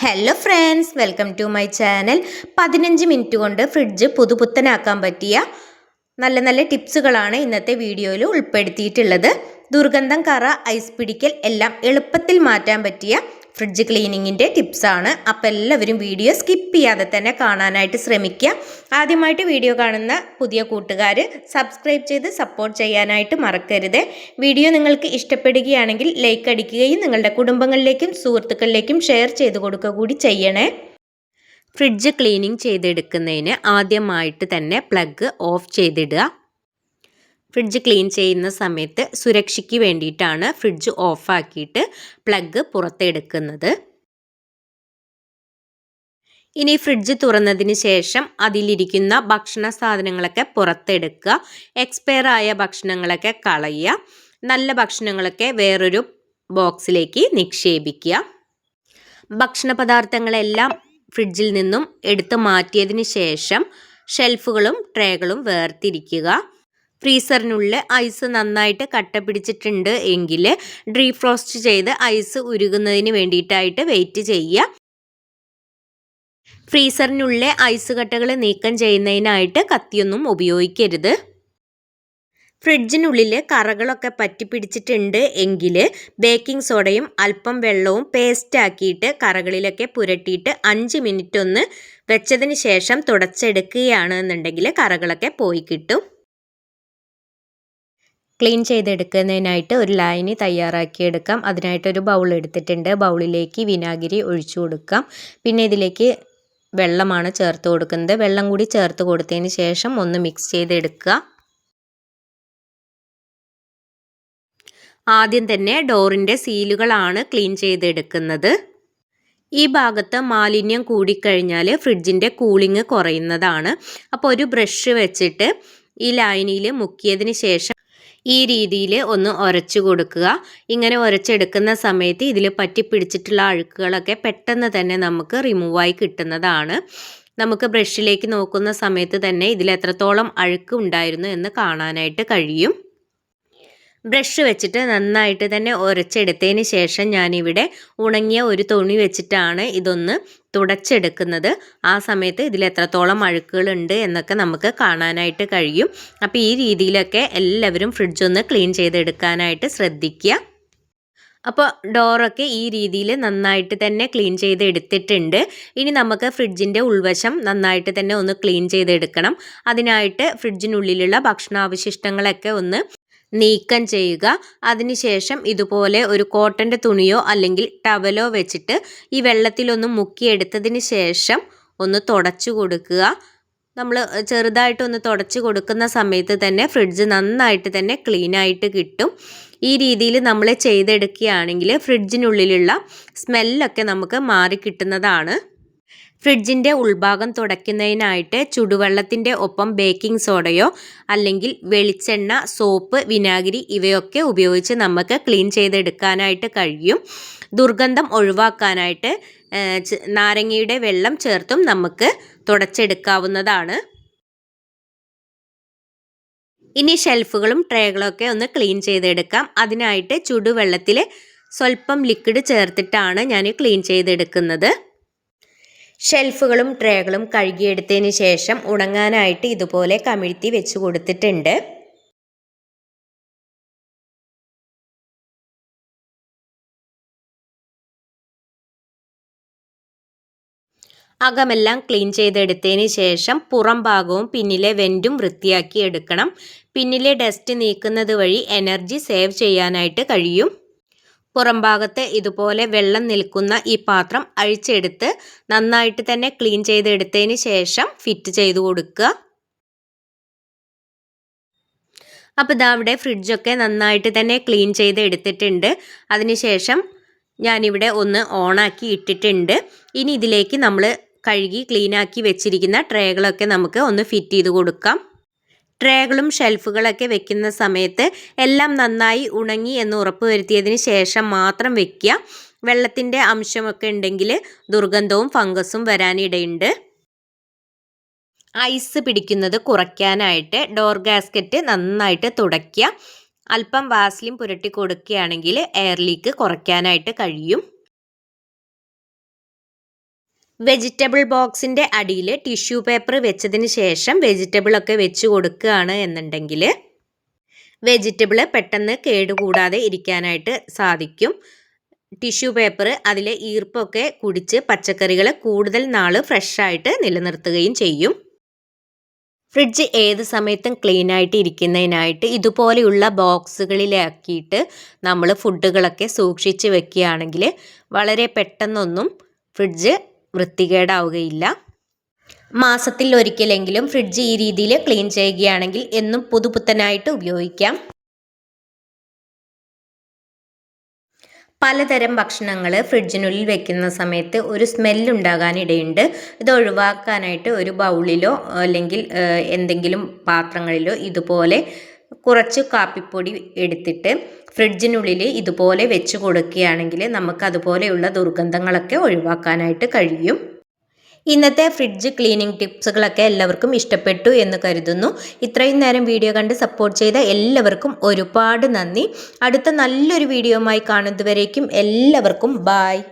Hello friends welcome to my channel പതിനഞ്ച് minute കൊണ്ട് fridge പുതുപുത്തനാക്കാൻ പറ്റിയ നല്ല നല്ല ടിപ്സുകളാണ് ഇന്നത്തെ വീഡിയോയിൽ ഉൾപ്പെടുത്തിയിട്ടുള്ളത്. ദുർഗന്ധം കറ ഐസ് പിടിക്കൽ എല്ലാം എളുപ്പത്തിൽ മാറ്റാൻ പറ്റിയ ഫ്രിഡ്ജ് ക്ലീനിങ്ങിന്റെ ടിപ്സാണ് അപ്പോൾ എല്ലാവരും വീഡിയോ സ്കിപ്പ് ചെയ്യാതെ തന്നെ കാണാനായിട്ട് ശ്രമിക്കുക. ആദ്യമായിട്ട് വീഡിയോ കാണുന്ന പുതിയ കൂട്ടുകാർ സബ്സ്ക്രൈബ് ചെയ്ത് സപ്പോർട്ട് ചെയ്യാനായിട്ട് മറക്കരുത്. വീഡിയോ നിങ്ങൾക്ക് ഇഷ്ടപ്പെടുകയാണെങ്കിൽ ലൈക്ക് അടിക്കുകയും നിങ്ങളുടെ കുടുംബങ്ങളിലേക്കും സുഹൃത്തുക്കളിലേക്കും ഷെയർ ചെയ്ത് കൊടുക്കുക കൂടി ചെയ്യണേ. ഫ്രിഡ്ജ് ക്ലീനിങ് ചെയ്തെടുക്കുന്നതിന് ആദ്യമായിട്ട് തന്നെ പ്ലഗ് ഓഫ് ചെയ്തിടുക. ഫ്രിഡ്ജ് ക്ലീൻ ചെയ്യുന്ന സമയത്ത് സുരക്ഷയ്ക്ക് വേണ്ടിയിട്ടാണ് ഫ്രിഡ്ജ് ഓഫാക്കിയിട്ട് പ്ലഗ് പുറത്തെടുക്കുന്നത്. ഇനി ഫ്രിഡ്ജ് തുറന്നതിന് ശേഷം അതിലിരിക്കുന്ന ഭക്ഷണ സാധനങ്ങളൊക്കെ പുറത്തെടുക്കുക. എക്സ്പയർ ആയ ഭക്ഷണങ്ങളൊക്കെ കളയുക. നല്ല ഭക്ഷണങ്ങളൊക്കെ വേറൊരു ബോക്സിലേക്ക് നിക്ഷേപിക്കുക. ഭക്ഷണ പദാർത്ഥങ്ങളെല്ലാം ഫ്രിഡ്ജിൽ നിന്നും എടുത്തു മാറ്റിയതിന് ശേഷം ഷെൽഫുകളും ട്രേകളും വേർതിരിക്കുക. ഫ്രീസറിനുള്ളിൽ ഐസ് നന്നായിട്ട് കട്ട പിടിച്ചിട്ടുണ്ട് എങ്കിൽ ഡ്രീഫ്രോസ്റ്റ് ചെയ്ത് ഐസ് ഉരുകുന്നതിന് വേണ്ടിയിട്ടായിട്ട് വെയിറ്റ് ചെയ്യുക. ഫ്രീസറിനുള്ളിലെ ഐസ് കട്ടകൾ നീക്കം ചെയ്യുന്നതിനായിട്ട് കത്തിയൊന്നും ഉപയോഗിക്കരുത്. ഫ്രിഡ്ജിനുള്ളിൽ കറകളൊക്കെ പറ്റിപ്പിടിച്ചിട്ടുണ്ട് എങ്കിൽ ബേക്കിംഗ് സോഡയും അല്പം വെള്ളവും പേസ്റ്റാക്കിയിട്ട് കറകളിലൊക്കെ പുരട്ടിയിട്ട് അഞ്ച് മിനിറ്റ് ഒന്ന് വെച്ചതിന് ശേഷം തുടച്ചെടുക്കുകയാണെന്നുണ്ടെങ്കിൽ കറകളൊക്കെ പോയി കിട്ടും. ക്ലീൻ ചെയ്തെടുക്കുന്നതിനായിട്ട് ഒരു ലൈന് തയ്യാറാക്കിയെടുക്കാം. അതിനായിട്ട് ഒരു ബൗൾ എടുത്തിട്ടുണ്ട്. ബൗളിലേക്ക് വിനാഗിരി ഒഴിച്ചു കൊടുക്കാം. പിന്നെ ഇതിലേക്ക് വെള്ളമാണ് ചേർത്ത് കൊടുക്കുന്നത്. വെള്ളം കൂടി ചേർത്ത് കൊടുത്തതിന് ശേഷം ഒന്ന് മിക്സ് ചെയ്തെടുക്കുക. ആദ്യം തന്നെ ഡോറിന്റെ സീലുകളാണ് ക്ലീൻ ചെയ്തെടുക്കുന്നത്. ഈ ഭാഗത്ത് മാലിന്യം കൂടിക്കഴിഞ്ഞാൽ ഫ്രിഡ്ജിന്റെ കൂളിംഗ് കുറയുന്നതാണ്. അപ്പോൾ ഒരു ബ്രഷ് വെച്ചിട്ട് ഈ ലൈനിയിൽ മുക്കിയതിന് ശേഷം ഈ രീതിയിൽ ഒന്ന് ഉരച്ചു കൊടുക്കുക. ഇങ്ങനെ ഉരച്ചെടുക്കുന്ന സമയത്ത് ഇതിൽ പറ്റി പിടിച്ചിട്ടുള്ള അഴുക്കുകളൊക്കെ പെട്ടെന്ന് തന്നെ നമുക്ക് റിമൂവായി കിട്ടുന്നതാണ്. നമുക്ക് ബ്രഷിലേക്ക് നോക്കുന്ന സമയത്ത് തന്നെ ഇതിൽ എത്രത്തോളം അഴുക്ക് ഉണ്ടായിരുന്നു എന്ന് കാണാനായിട്ട് കഴിയും. ബ്രഷ് വെച്ചിട്ട് നന്നായിട്ട് തന്നെ ഉരച്ചെടുത്തതിന് ശേഷം ഞാനിവിടെ ഉണങ്ങിയ ഒരു തുണി വെച്ചിട്ടാണ് ഇതൊന്ന് തുടച്ചെടുക്കുന്നത്. ആ സമയത്ത് ഇതിൽ എത്രത്തോളം അഴുക്കുകളുണ്ട് എന്നൊക്കെ നമുക്ക് കാണാനായിട്ട് കഴിയും. അപ്പോൾ ഈ രീതിയിലൊക്കെ എല്ലാവരും ഫ്രിഡ്ജ് ഒന്ന് ക്ലീൻ ചെയ്തെടുക്കാനായിട്ട് ശ്രദ്ധിക്കുക. അപ്പോൾ ഡോറൊക്കെ ഈ രീതിയിൽ നന്നായിട്ട് തന്നെ ക്ലീൻ ചെയ്ത് എടുത്തിട്ടുണ്ട് ഇനി നമുക്ക് ഫ്രിഡ്ജിന്റെ ഉൾവശം നന്നായിട്ട് തന്നെ ഒന്ന് ക്ലീൻ ചെയ്തെടുക്കണം. അതിനായിട്ട് ഫ്രിഡ്ജിനുള്ളിലുള്ള ഭക്ഷണാവശിഷ്ടങ്ങളൊക്കെ ഒന്ന് നീക്കം ചെയ്യുക. അതിനുശേഷം ഇതുപോലെ ഒരു കോട്ടന്റെ തുണിയോ അല്ലെങ്കിൽ ടവലോ വെച്ചിട്ട് ഈ വെള്ളത്തിലൊന്ന് മുക്കിയെടുത്തതിന് ശേഷം ഒന്ന് തുടച്ചു കൊടുക്കുക. നമ്മൾ ചെറുതായിട്ടൊന്ന് തുടച്ചു കൊടുക്കുന്ന സമയത്ത് തന്നെ ഫ്രിഡ്ജ് നന്നായിട്ട് തന്നെ ക്ലീൻ ആയിട്ട് കിട്ടും. ഈ രീതിയിൽ നമ്മൾ ചെയ്തെടുക്കുകയാണെങ്കിൽ ഫ്രിഡ്ജിനുള്ളിലുള്ള സ്മെല്ലൊക്കെ നമുക്ക് മാറി കിട്ടുന്നതാണ്. ഫ്രിഡ്ജിന്റെ ഉൾഭാഗം തുടയ്ക്കുന്നതിനായിട്ട് ചുടുവെള്ളത്തിന്റെ ഒപ്പം ബേക്കിംഗ് സോഡയോ അല്ലെങ്കിൽ വെളിച്ചെണ്ണ സോപ്പ് വിനാഗിരി ഇവയൊക്കെ ഉപയോഗിച്ച് നമുക്ക് ക്ലീൻ ചെയ്തെടുക്കാനായിട്ട് കഴിയും. ദുർഗന്ധം ഒഴിവാക്കാനായിട്ട് നാരങ്ങയുടെ വെള്ളം ചേർത്തും നമുക്ക് തുടച്ചെടുക്കാവുന്നതാണ്. ഇനി ഷെൽഫുകളും ട്രേകളൊക്കെ ഒന്ന് ക്ലീൻ ചെയ്തെടുക്കാം. അതിനായിട്ട് ചുടുവെള്ളത്തിൽ സ്വല്പം ലിക്വിഡ് ചേർത്തിട്ടാണ് ഞാൻ ക്ലീൻ ചെയ്തെടുക്കുന്നത്. ഷെൽഫുകളും ട്രേകളും കഴുകിയെടുത്തതിന് ശേഷം ഉണങ്ങാനായിട്ട് ഇതുപോലെ കമിഴ്ത്തി വെച്ച് കൊടുത്തിട്ടുണ്ട്. അകമെല്ലാം ക്ലീൻ ചെയ്തെടുത്തതിന് ശേഷം പുറം ഭാഗവും പിന്നിലെ വെന്റും വൃത്തിയാക്കി എടുക്കണം. പിന്നിലെ ഡസ്റ്റ് നീക്കുന്നത് വഴി എനർജി സേവ് ചെയ്യാനായിട്ട് കഴിയും. പുറംഭാഗത്ത് ഇതുപോലെ വെള്ളം നിൽക്കുന്ന ഈ പാത്രം അഴിച്ചെടുത്ത് നന്നായിട്ട് തന്നെ ക്ലീൻ ചെയ്തെടുത്തതിന് ശേഷം ഫിറ്റ് ചെയ്ത് കൊടുക്കുക. അപ്പോൾ ഇതാ അവിടെ ഫ്രിഡ്ജൊക്കെ നന്നായിട്ട് തന്നെ ക്ലീൻ ചെയ്ത് എടുത്തിട്ടുണ്ട് അതിനുശേഷം ഞാനിവിടെ ഒന്ന് ഓണാക്കി ഇട്ടിട്ടുണ്ട്. ഇനി ഇതിലേക്ക് നമ്മൾ കഴുകി ക്ലീനാക്കി വെച്ചിരിക്കുന്ന ട്രേകളൊക്കെ നമുക്ക് ഒന്ന് ഫിറ്റ് ചെയ്ത് കൊടുക്കാം. ട്രേകളും ഷെൽഫുകളൊക്കെ വെക്കുന്ന സമയത്ത് എല്ലാം നന്നായി ഉണങ്ങി എന്ന് ഉറപ്പുവരുത്തിയതിന് ശേഷം മാത്രം വെക്കുക. വെള്ളത്തിന്റെ അംശമൊക്കെ ഉണ്ടെങ്കിൽ ദുർഗന്ധവും ഫംഗസും വരാനിടയുണ്ട്. ഐസ് പിടിക്കുന്നത് കുറയ്ക്കാനായിട്ട് ഡോർ ഗാസ്കറ്റ് നന്നായിട്ട് തുടയ്ക്കുക. അല്പം വാസ്ലിൻ പുരട്ടി കൊടുക്കുകയാണെങ്കിൽ എയർ ലീക്ക് കുറയ്ക്കാനായിട്ട് കഴിയും. വെജിറ്റബിൾ ബോക്സിന്റെ അടിയിൽ ടിഷ്യൂ പേപ്പർ വെച്ചതിന് ശേഷം വെജിറ്റബിളൊക്കെ വെച്ച് കൊടുക്കുകയാണ് എന്നുണ്ടെങ്കിൽ വെജിറ്റബിൾ പെട്ടെന്ന് കേടുകൂടാതെ ഇരിക്കാനായിട്ട് സാധിക്കും. ടിഷ്യൂ പേപ്പർ അതിലെ ഈർപ്പൊക്കെ കുടിച്ച് പച്ചക്കറികൾ കൂടുതൽ നാൾ ഫ്രഷായിട്ട് നിലനിർത്തുകയും ചെയ്യും. ഫ്രിഡ്ജ് ഏത് സമയത്തും ക്ലീൻ ആയിട്ട് ഇരിക്കുന്നതിനായിട്ട് ഇതുപോലെയുള്ള ബോക്സുകളിലാക്കിയിട്ട് നമ്മൾ ഫുഡുകളൊക്കെ സൂക്ഷിച്ച് വെക്കുകയാണെങ്കിൽ വളരെ പെട്ടെന്നൊന്നും ഫ്രിഡ്ജ് വൃത്തികേടാവുകയില്ല. മാസത്തിൽ ഒരിക്കലെങ്കിലും ഫ്രിഡ്ജ് ഈ രീതിയിൽ ക്ലീൻ ചെയ്യുകയാണെങ്കിൽ എന്നും പുതുപുത്തനായിട്ട് ഉപയോഗിക്കാം. പലതരം ഭക്ഷണങ്ങൾ ഫ്രിഡ്ജിനുള്ളിൽ വെക്കുന്ന സമയത്ത് ഒരു സ്മെല്ലുണ്ടാകാനിടയുണ്ട് ഇത് ഒഴിവാക്കാനായിട്ട് ഒരു ബൗളിലോ അല്ലെങ്കിൽ എന്തെങ്കിലും പാത്രങ്ങളിലോ ഇതുപോലെ കുറച്ച് കാപ്പിപ്പൊടി എടുത്തിട്ട് ഫ്രിഡ്ജിനുള്ളിൽ ഇതുപോലെ വെച്ച് കൊടുക്കുകയാണെങ്കിൽ നമുക്ക് അതുപോലെയുള്ള ദുർഗന്ധങ്ങളൊക്കെ ഒഴിവാക്കാനായിട്ട് കഴിയും. ഇന്നത്തെ ഫ്രിഡ്ജ് ക്ലീനിങ് ടിപ്സുകളൊക്കെ എല്ലാവർക്കും ഇഷ്ടപ്പെട്ടു എന്ന് കരുതുന്നു. ഇത്രയും നേരം വീഡിയോ കണ്ട് സപ്പോർട്ട് ചെയ്ത എല്ലാവർക്കും ഒരുപാട് നന്ദി. അടുത്ത നല്ലൊരു വീഡിയോയുമായി കാണുന്നതുവരേക്കും എല്ലാവർക്കും ബായ്.